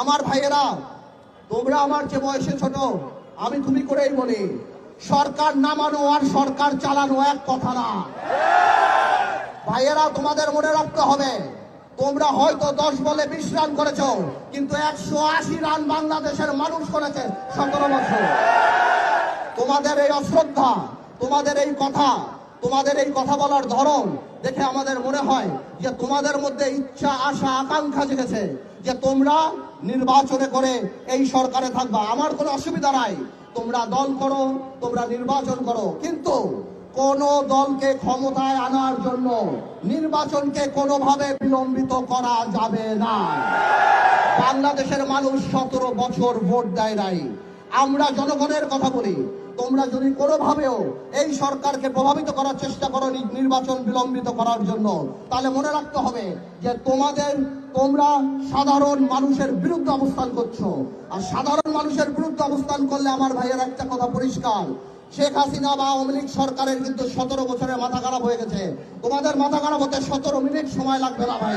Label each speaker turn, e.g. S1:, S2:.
S1: আমার ভাইয়েরা, তোমরা আমার যে বয়সে ছোট, আমি তুমি করেই বলি, সরকার নামানো আর সরকার চালানো এক কথা না। ভাইয়েরা, তোমাদের মনে রাখতে হবে, তোমরা হয়তো দশ বলে বিশ রান করেছ, কিন্তু একশো আশি রান বাংলাদেশের মানুষ করেছে সতেরো বছর। তোমাদের এই অশ্রদ্ধা, তোমাদের এই কথা, তোমাদের এই কথা বলার ধরন দেখে আমাদের মনে হয় যে তোমাদের মধ্যে ইচ্ছা, আশা, আকাঙ্ক্ষা জেগেছে যে তোমরা নির্বাচনে করে এই সরকারে থাকবা। আমার কোনো অসুবিধা নাই। তোমরা দল করো, তোমরা নির্বাচন করো। কিন্তু কোন দলকে ক্ষমতায় আনার জন্য নির্বাচনকে কোনোভাবে বিলম্বিত করা যাবে না। বাংলাদেশের মানুষ সতেরো বছর ভোট দেয় নাই। আমরা জনগণের কথা বলি। তোমরা যদি কোনোভাবেও এই সরকারকে প্রভাবিত করার চেষ্টা করো নির্বাচন বিলম্বিত করার জন্য, তাহলে মনে রাখতে হবে যে তোমাদের, তোমরা সাধারণ মানুষের বিরুদ্ধে অবস্থান করছ। আর সাধারণ মানুষের বিরুদ্ধে অবস্থান করলে আমার ভাইয়ের একটা কথা পরিষ্কার। শেখ হাসিনা বা আওয়ামী লীগ সরকারের কিন্তু সতেরো বছরের মাথা খারাপ হয়ে গেছে। তোমাদের মাথা খারাপ হতে সতেরো মিনিট সময় লাগবে না ভাই।